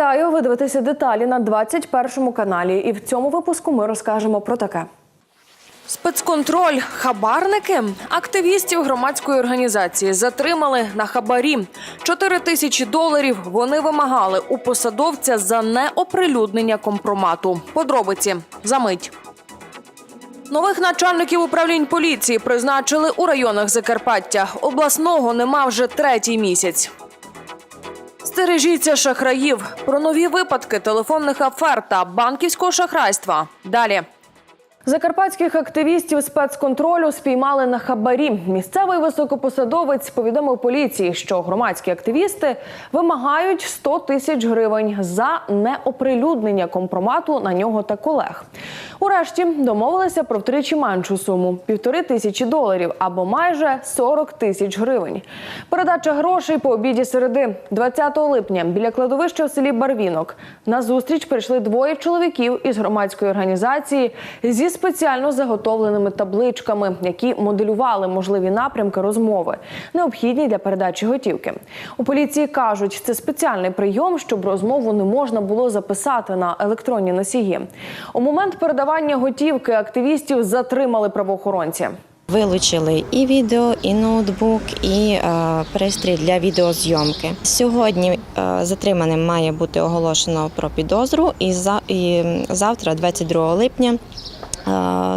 Вітаю! Ви дивитеся деталі на 21 каналі. І в цьому випуску ми розкажемо про таке. Спецконтроль, хабарники, активістів громадської організації затримали на хабарі. Чотири тисячі доларів вони вимагали у посадовця за неоприлюднення компромату. Подробиці за мить. Нових начальників управлінь поліції призначили у районах Закарпаття. Обласного нема вже третій місяць. Стережіться шахраїв про нові випадки телефонних афер та банківського шахрайства. Далі. Закарпатських активістів спецконтролю спіймали на хабарі. Місцевий високопосадовець повідомив поліції, що громадські активісти вимагають 100 тисяч гривень за неоприлюднення компромату на нього та колег. Урешті домовилися про втричі меншу суму півтори тисячі доларів або майже 40 тисяч гривень. Передача грошей по обіді середи 20 липня біля кладовища в селі Барвінок. На зустріч прийшли двоє чоловіків із громадської організації зі спеціально заготовленими табличками, які моделювали можливі напрямки розмови, необхідні для передачі готівки. У поліції кажуть, це спеціальний прийом, щоб розмову не можна було записати на електронні носії. У момент передавання готівки активістів затримали правоохоронці. Вилучили і відео, і ноутбук, і е, пристрій для відеозйомки. Сьогодні е, затриманим має бути оголошено про підозру, і, за, і завтра, 22 липня.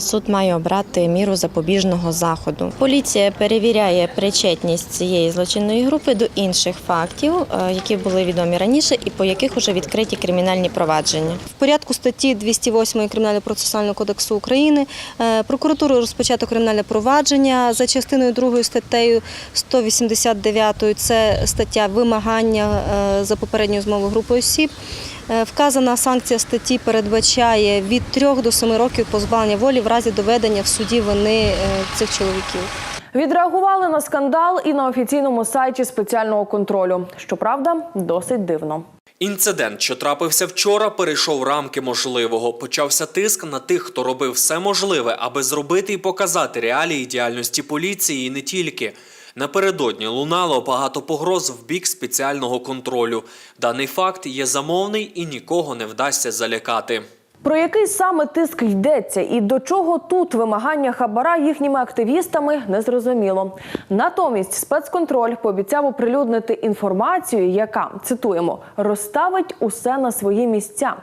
Суд має обрати міру запобіжного заходу. Поліція перевіряє причетність цієї злочинної групи до інших фактів, е, які були відомі раніше, і по яких вже відкриті кримінальні провадження. В порядку статті 208 Кримінального процесуального кодексу України е, прокуратурою розпочато кримінальне провадження за частиною 2 статтею 189 це стаття вимагання е, за попередньою змовою групи осіб. Е, Вказана санкція статті передбачає від 3 до 7 років позбавлення волі в разі доведення в суді вини е, цих чоловіків. Відреагували на скандал і на офіційному сайті спеціального контролю. Щоправда, досить дивно. Інцидент, що трапився вчора, перейшов рамки можливого. Почався тиск на тих, хто робив все можливе, аби зробити і показати реалії діяльності поліції і не тільки. Напередодні лунало багато погроз в бік спеціального контролю. Даний факт є замовний і нікого не вдасться залякати. Про який саме тиск йдеться і до чого тут вимагання хабара їхніми активістами незрозуміло. Натомість спецконтроль пообіцяв оприлюднити інформацію, яка цитуємо розставить усе на свої місця.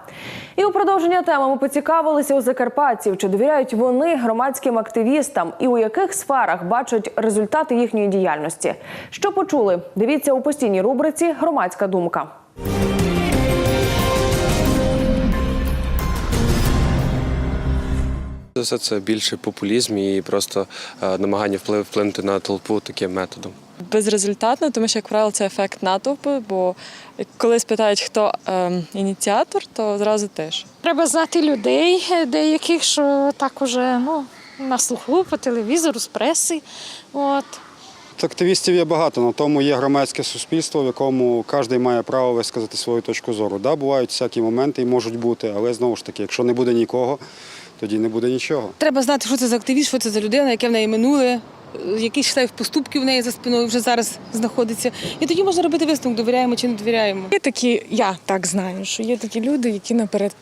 І у продовження теми ми поцікавилися у закарпатців, чи довіряють вони громадським активістам і у яких сферах бачать результати їхньої діяльності. Що почули? Дивіться у постійній рубриці Громадська думка. Все це більше популізм і просто е, намагання вплив- вплинути на толпу таким методом. безрезультатно, тому що, як правило, це ефект натовпу. Бо коли спитають, хто ем, ініціатор, то зразу теж. Треба знати людей, е, деяких, що так уже ну, на слуху, по телевізору, з преси. От. Активістів є багато, на тому є громадське суспільство, в якому кожен має право висказати свою точку зору. Да, бувають всякі моменти і можуть бути, але знову ж таки, якщо не буде нікого, тоді не буде нічого. Треба знати, що це за активіст, що це за людина, яке в неї минуле, е, які читають поступки в неї за спиною вже зараз знаходиться. І тоді можна робити висновок, довіряємо чи не довіряємо. Є такі, я так знаю, що є такі люди, які наперед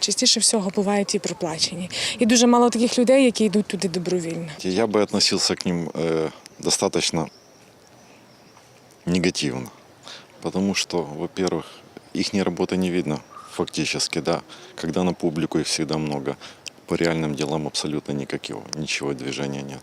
частіше всього бувають і проплачені. І дуже мало таких людей, які йдуть туди добровільно. Я бы относился к ним э, достаточно негативно, потому что, во-первых, их работы не видно фактически, да, когда на публику их всегда много, по реальным делам абсолютно никакого, ничего движения нет.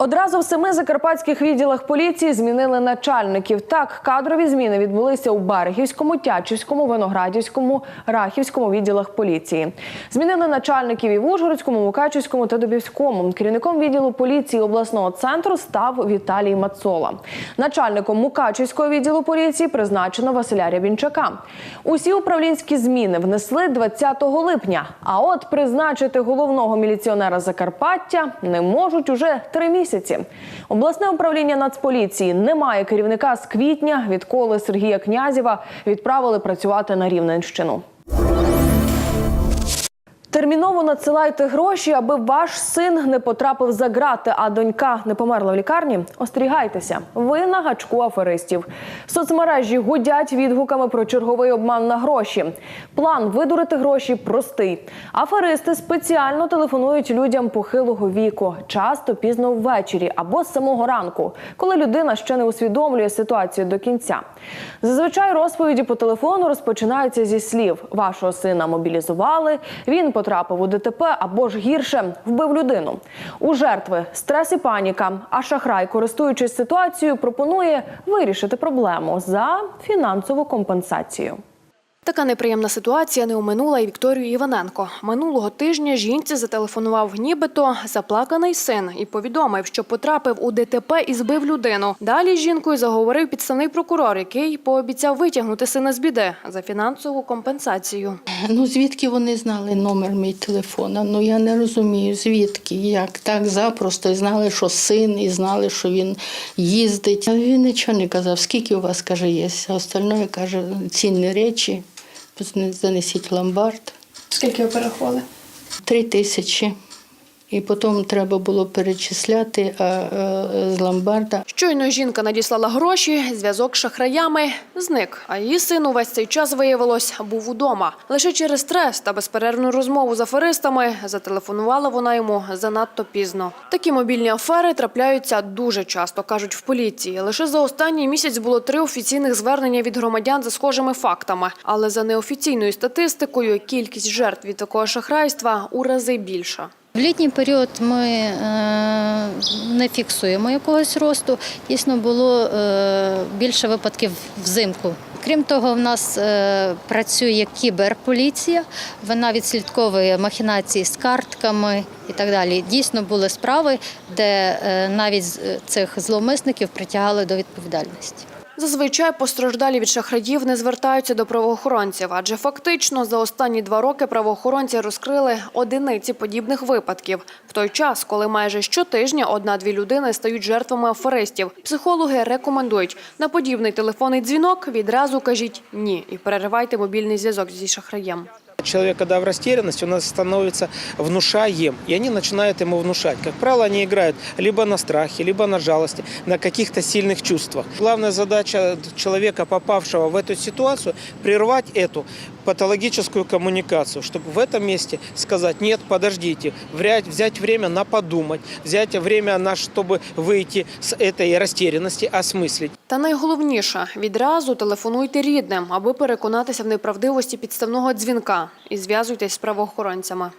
Одразу в семи закарпатських відділах поліції змінили начальників. Так, кадрові зміни відбулися у Берегівському, Тячівському, Виноградівському, Рахівському відділах поліції. Змінили начальників і в Ужгородському, Мукачівському та Дубівському. Керівником відділу поліції обласного центру став Віталій Мацола. Начальником Мукачівського відділу поліції призначено Василя Рябінчака. Усі управлінські зміни внесли 20 липня. А от призначити головного міліціонера Закарпаття не можуть уже три місяці. Обласне управління Нацполіції не має керівника з квітня, відколи Сергія Князєва відправили працювати на Рівненщину. Терміново надсилайте гроші, аби ваш син не потрапив за грати, а донька не померла в лікарні. Остерігайтеся, ви на гачку аферистів. Соцмережі гудять відгуками про черговий обман на гроші. План видурити гроші простий. Аферисти спеціально телефонують людям похилого віку, часто пізно ввечері або з самого ранку, коли людина ще не усвідомлює ситуацію до кінця. Зазвичай розповіді по телефону розпочинаються зі слів: вашого сина мобілізували, він потрапив у ДТП або ж гірше вбив людину. У жертви стрес і паніка. А шахрай, користуючись ситуацією, пропонує вирішити проблему за фінансову компенсацію. Така неприємна ситуація не оминула і Вікторію Іваненко. Минулого тижня жінці зателефонував нібито заплаканий син і повідомив, що потрапив у ДТП і збив людину. Далі з жінкою заговорив підставний прокурор, який пообіцяв витягнути сина з біди за фінансову компенсацію. Ну звідки вони знали номер мій телефона? Ну я не розумію, звідки, як так запросто і знали, що син, і знали, що він їздить. Він нічого не казав, скільки у вас каже є. А остальное каже, цінні речі, занесіть ломбард. Скільки ви перерахували? Три тисячі. І потім треба було перечисляти а, з ломбарда. Щойно жінка надіслала гроші, зв'язок з шахраями зник. А її син увесь цей час виявилось був удома. Лише через стрес та безперервну розмову з аферистами зателефонувала вона йому занадто пізно. Такі мобільні афери трапляються дуже часто, кажуть в поліції. Лише за останній місяць було три офіційних звернення від громадян за схожими фактами. Але за неофіційною статистикою кількість жертв від такого шахрайства у рази більша. В літній період ми е, не фіксуємо якогось росту. Дійсно було е, більше випадків взимку. Крім того, в нас е, працює кіберполіція. Вона відслідковує махінації з картками і так далі. Дійсно були справи, де навіть цих зловмисників притягали до відповідальності. Зазвичай постраждалі від шахраїв не звертаються до правоохоронців, адже фактично за останні два роки правоохоронці розкрили одиниці подібних випадків. В той час, коли майже щотижня одна-дві людини стають жертвами аферистів, психологи рекомендують на подібний телефонний дзвінок відразу кажіть ні і переривайте мобільний зв'язок зі шахраєм. Человек, когда в растерянности, у нас становится внушаем, и они начинают ему внушать. Как правило, они играют либо на страхе, либо на жалости, на каких-то сильных чувствах. Главная задача человека, попавшего в эту ситуацию, прервать эту патологическую коммуникацию, чтобы в этом месте сказать, нет, подождите, взять, взять время на подумать, взять время на, чтобы выйти с этой растерянности, осмыслить. Та найголовніше відразу телефонуйте рідним, аби переконатися в неправдивості підставного дзвінка і зв'язуйтесь з правоохоронцями.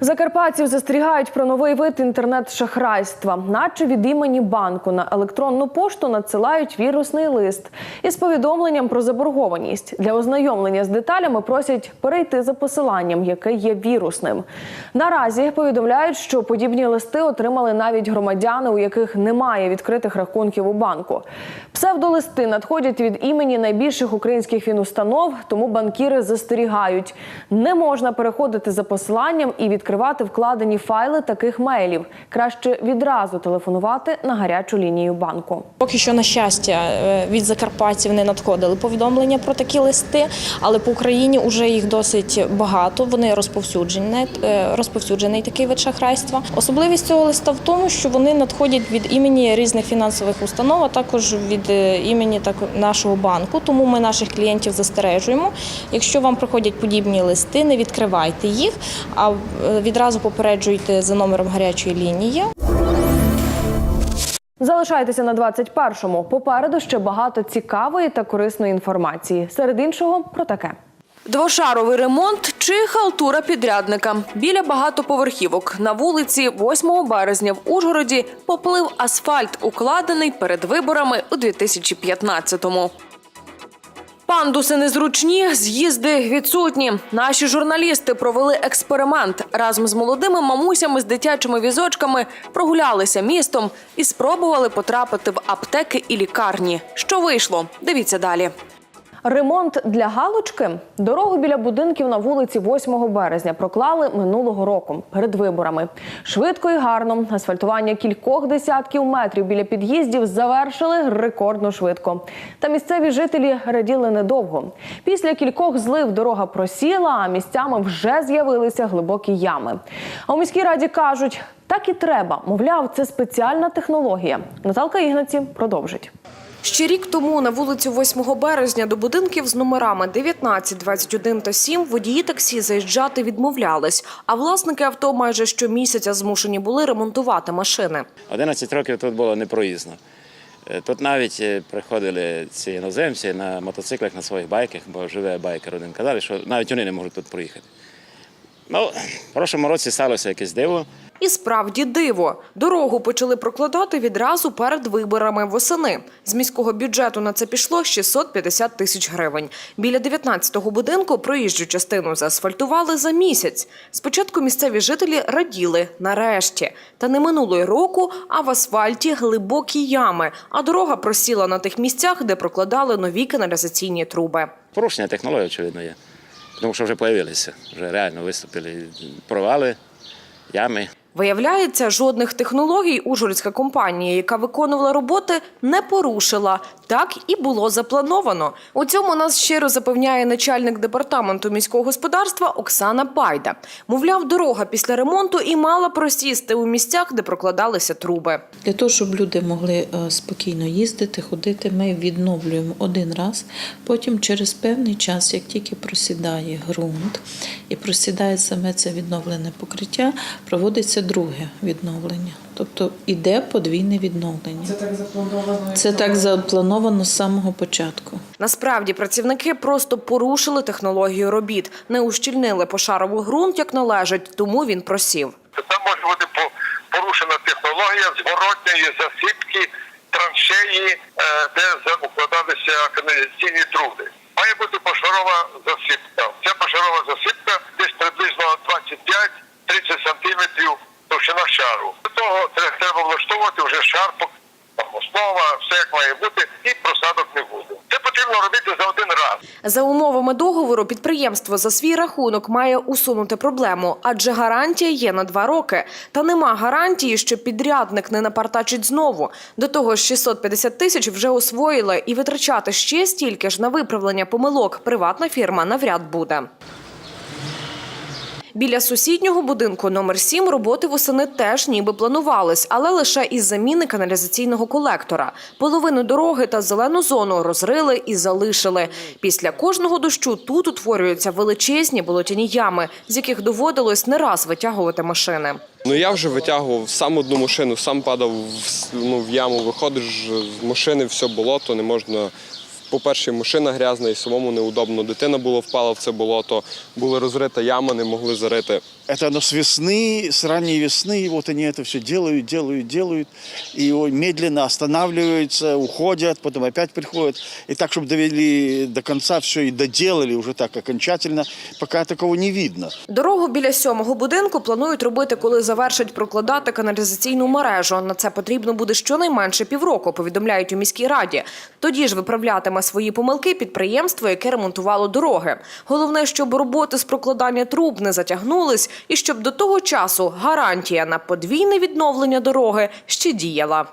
Закарпатців застерігають про новий вид інтернет-шахрайства, наче від імені банку на електронну пошту надсилають вірусний лист із повідомленням про заборгованість. Для ознайомлення з деталями просять перейти за посиланням, яке є вірусним. Наразі повідомляють, що подібні листи отримали навіть громадяни, у яких немає відкритих рахунків у банку. Псевдолисти надходять від імені найбільших українських фінустанов, тому банкіри застерігають. Не можна переходити за посиланням і відкривати вкладені файли таких мейлів. Краще відразу телефонувати на гарячу лінію банку. Поки що, на щастя, е, від закарпатців не надходили повідомлення про такі листи, але по Україні вже їх досить багато. Вони розповсюджені, е, розповсюджений такий вид шахрайства. Особливість цього листа в тому, що вони надходять від імені різних фінансових установ, а також від е, імені так нашого банку. Тому ми наших клієнтів застережуємо. Якщо вам приходять подібні листи, не відкривайте їх, а відразу попереджуйте за номером гарячої лінії. Залишайтеся на 21-му. Попереду ще багато цікавої та корисної інформації. Серед іншого про таке. Двошаровий ремонт чи халтура підрядника біля багатоповерхівок на вулиці 8 березня в Ужгороді поплив асфальт, укладений перед виборами у 2015-му. Пандуси незручні, з'їзди відсутні. Наші журналісти провели експеримент. Разом з молодими мамусями з дитячими візочками прогулялися містом і спробували потрапити в аптеки і лікарні. Що вийшло? Дивіться далі. Ремонт для галочки дорогу біля будинків на вулиці 8 березня проклали минулого року перед виборами. Швидко і гарно асфальтування кількох десятків метрів біля під'їздів завершили рекордно швидко. Та місцеві жителі раділи недовго. Після кількох злив дорога просіла, а місцями вже з'явилися глибокі ями. А у міській раді кажуть, так і треба. Мовляв, це спеціальна технологія. Наталка Ігнаці продовжить. Ще рік тому на вулицю 8 березня до будинків з номерами 19, 21 та 7 водії таксі заїжджати відмовлялись, а власники авто майже щомісяця змушені були ремонтувати машини. 11 років тут було непроїзно. Е, Тут навіть е, приходили ці іноземці на мотоциклах, на своїх байках, бо живе байкер один казали, що навіть вони не можуть тут проїхати. Ну, в прошлому році сталося якесь диво. І справді диво. Дорогу почали прокладати відразу перед виборами восени. З міського бюджету на це пішло 650 тисяч гривень. Біля 19-го будинку проїжджу частину заасфальтували за місяць. Спочатку місцеві жителі раділи нарешті. Та не минуло й року, а в асфальті глибокі ями, а дорога просіла на тих місцях, де прокладали нові каналізаційні труби. Порушення технології, очевидно, є. Тому що вже з'явилися, вже реально виступили провали, ями. Виявляється, жодних технологій Ужгородська компанія, яка виконувала роботи, не порушила. Так і було заплановано. У цьому нас щиро запевняє начальник департаменту міського господарства Оксана Пайда. Мовляв, дорога після ремонту і мала просісти у місцях, де прокладалися труби. Для того, щоб люди могли е, спокійно їздити, ходити, ми відновлюємо один раз. Потім через певний час, як тільки просідає ґрунт і просідає саме це відновлене покриття, проводиться друге відновлення. Тобто іде подвійне відновлення. Це так заплановано? Це так заплановано з самого початку. Насправді працівники просто порушили технологію робіт, не ущільнили пошаровий ґрунт як належить, тому він просів. Там може бути порушена технологія зворотньої засипки траншеї, е, де укладалися каналізаційні труби. Має бути пошарова засипка. Ця пошарова засипка влаштовувати вже шар, по- там основа, все як має бути, і просадок не буде. Це потрібно робити за один раз. За умовами договору підприємство за свій рахунок має усунути проблему, адже гарантія є на два роки. Та нема гарантії, що підрядник не напартачить знову. До того ж, 650 тисяч вже освоїли, і витрачати ще стільки ж на виправлення помилок приватна фірма навряд буде. Біля сусіднього будинку номер 7 роботи восени теж ніби планувались, але лише із заміни каналізаційного колектора. Половину дороги та зелену зону розрили і залишили. Після кожного дощу тут утворюються величезні болотяні ями, з яких доводилось не раз витягувати машини. Ну я вже витягував сам одну машину, сам падав в, ну, в яму, виходиш з машини, все болото, не можна. По-перше, машина грязна і самому неудобно. Дитина була впала в це болото, була розрита яма, не могли зарити. Это оно с весны, с ранней весны, вот они это все делают, делают, делают, и его медленно останавливаются, уходят, потом опять приходят. И так, чтобы довели до конца все и доделали уже так окончательно, пока такого не видно. Дорогу біля сьомого будинку планують робити, коли завершать прокладати каналізаційну мережу. На це потрібно буде щонайменше півроку, повідомляють у міській раді. Тоді ж виправлятиме свої помилки підприємство, яке ремонтувало дороги. Головне, щоб роботи з прокладання труб не затягнулись, і щоб до того часу гарантія на подвійне відновлення дороги ще діяла.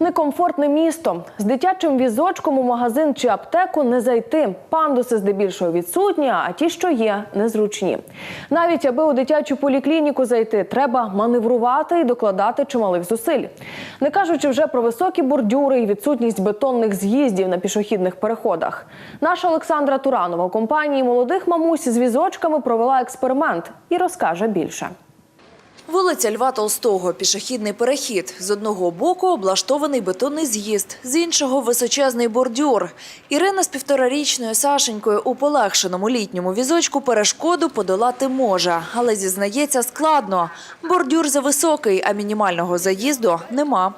Некомфортне місто з дитячим візочком у магазин чи аптеку не зайти. Пандуси здебільшого відсутні, а ті, що є, незручні. Навіть аби у дитячу поліклініку зайти, треба маневрувати і докладати чималих зусиль. Не кажучи вже про високі бордюри і відсутність бетонних з'їздів на пішохідних переходах. Наша Олександра Туранова у компанії молодих мамусь з візочками провела експеримент і розкаже більше. Вулиця Льва Толстого, пішохідний перехід. З одного боку облаштований бетонний з'їзд, з іншого височезний бордюр. Ірина з півторарічною Сашенькою у полегшеному літньому візочку перешкоду подолати може, але зізнається складно. Бордюр зависокий, а мінімального заїзду нема.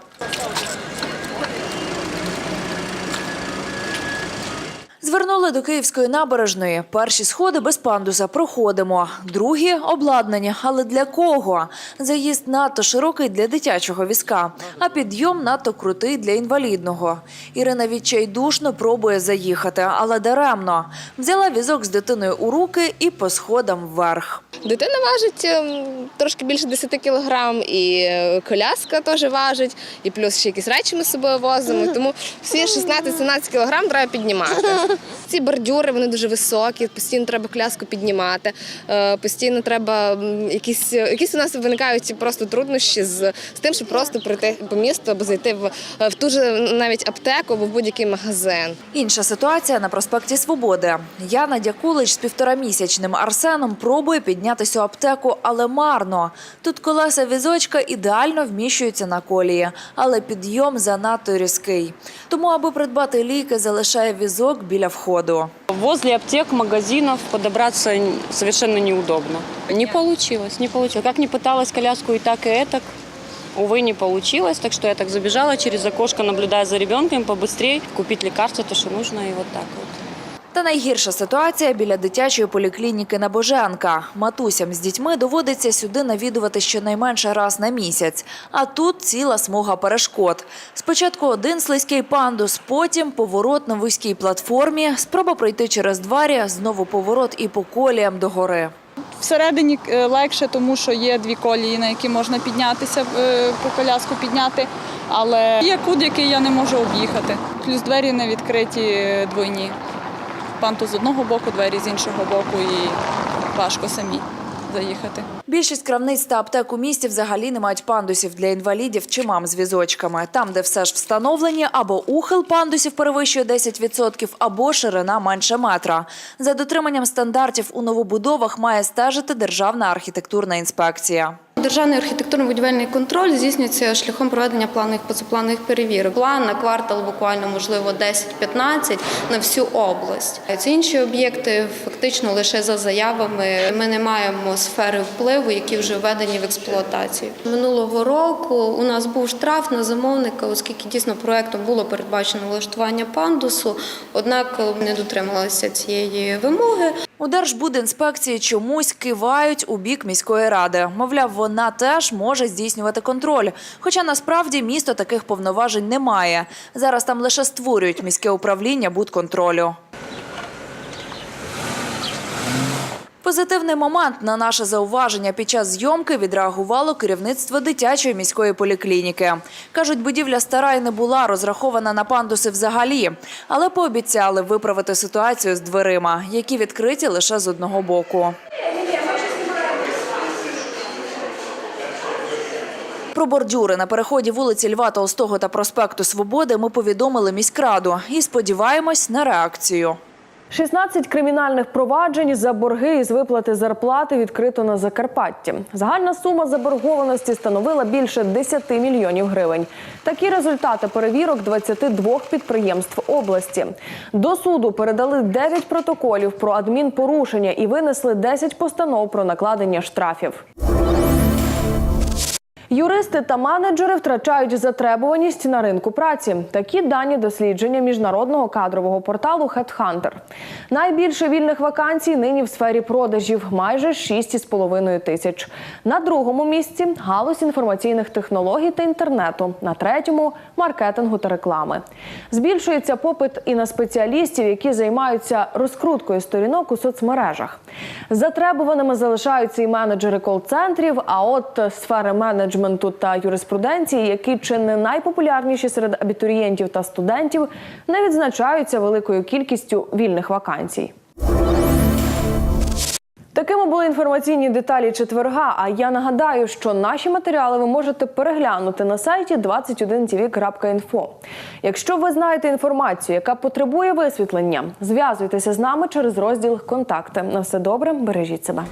Звернули до Київської набережної. Перші сходи без пандуса проходимо. Другі обладнання. Але для кого? Заїзд надто широкий для дитячого візка, а підйом надто крутий для інвалідного. Ірина відчайдушно пробує заїхати, але даремно. Взяла візок з дитиною у руки і по сходам вверх. Дитина важить ем, трошки більше 10 кілограм, і е, коляска теж важить, і плюс ще якісь речі ми з собою возимо. Тому всі 16-17 кілограм треба піднімати. Ці бордюри вони дуже високі, постійно треба коляску піднімати, е, постійно треба якісь, якісь у нас виникають просто труднощі з, з тим, щоб просто пройти по місту або зайти в, в ту ж навіть аптеку або в будь-який магазин. Інша ситуація на проспекті Свободи. Яна Дякулич з півторамісячним Арсеном пробує піднятися у аптеку, але марно. Тут колеса візочка ідеально вміщуються на колії, але підйом занадто різкий. Тому, аби придбати ліки, залишає візок біля входу. Возле аптек, магазинов подобраться совершенно неудобно. Не получилось, не получилось. Как не пыталась коляску и так, и этак, увы, не получилось. Так что я так забежала через окошко, наблюдая за ребенком, побыстрее купить лекарство, то, что нужно, и вот так вот. Та найгірша ситуація біля дитячої поліклініки на Боженка. Матусям з дітьми доводиться сюди навідувати щонайменше раз на місяць. А тут ціла смуга перешкод. Спочатку один слизький пандус, потім поворот на вузькій платформі, спроба пройти через двері, знову поворот і по коліям до гори. Всередині е, легше, тому що є дві колії, на які можна піднятися, е, по коляску підняти. Але є кут, який я не можу об'їхати. Плюс двері не відкриті е, двойні. Панту з одного боку, двері з іншого боку, і важко самі заїхати. Більшість крамниць та аптек у місті взагалі не мають пандусів для інвалідів чи мам з візочками. Там, де все ж встановлені, або ухил пандусів перевищує 10%, або ширина менше метра. За дотриманням стандартів у новобудовах має стежити Державна архітектурна інспекція. Державний архітектурно-будівельний контроль здійснюється шляхом проведення планових позапланових перевірок. План на квартал буквально можливо 10-15 на всю область. Ці інші об'єкти фактично лише за заявами. Ми не маємо сфери впливу, які вже введені в експлуатацію. Минулого року у нас був штраф на замовника, оскільки дійсно проектом було передбачено влаштування пандусу, однак не дотрималися цієї вимоги. У Держбудінспекції чомусь кивають у бік міської ради. Мовляв, вона теж може здійснювати контроль. Хоча насправді місто таких повноважень не має. Зараз там лише створюють міське управління будконтролю. Позитивний момент на наше зауваження під час зйомки відреагувало керівництво дитячої міської поліклініки. Кажуть, будівля стара і не була розрахована на пандуси взагалі, але пообіцяли виправити ситуацію з дверима, які відкриті лише з одного боку. Про бордюри на переході вулиці Льва Толстого та проспекту Свободи ми повідомили міськраду і сподіваємось на реакцію. 16 кримінальних проваджень за борги із виплати зарплати відкрито на Закарпатті. Загальна сума заборгованості становила більше 10 мільйонів гривень. Такі результати перевірок 22 підприємств області. До суду передали 9 протоколів про адмінпорушення і винесли 10 постанов про накладення штрафів. Юристи та менеджери втрачають затребуваність на ринку праці. Такі дані дослідження міжнародного кадрового порталу HeadHunter. Найбільше вільних вакансій нині в сфері продажів майже 6,5 тисяч. На другому місці галузь інформаційних технологій та інтернету. На третьому маркетингу та реклами. Збільшується попит і на спеціалістів, які займаються розкруткою сторінок у соцмережах. Затребуваними залишаються і менеджери кол-центрів. А от сфери менеджменту та юриспруденції, які чи не найпопулярніші серед абітурієнтів та студентів, не відзначаються великою кількістю вільних вакансій. Такими були інформаційні деталі четверга. А я нагадаю, що наші матеріали ви можете переглянути на сайті 21tv.info. Якщо ви знаєте інформацію, яка потребує висвітлення, зв'язуйтеся з нами через розділ Контакти. На все добре, бережіть себе.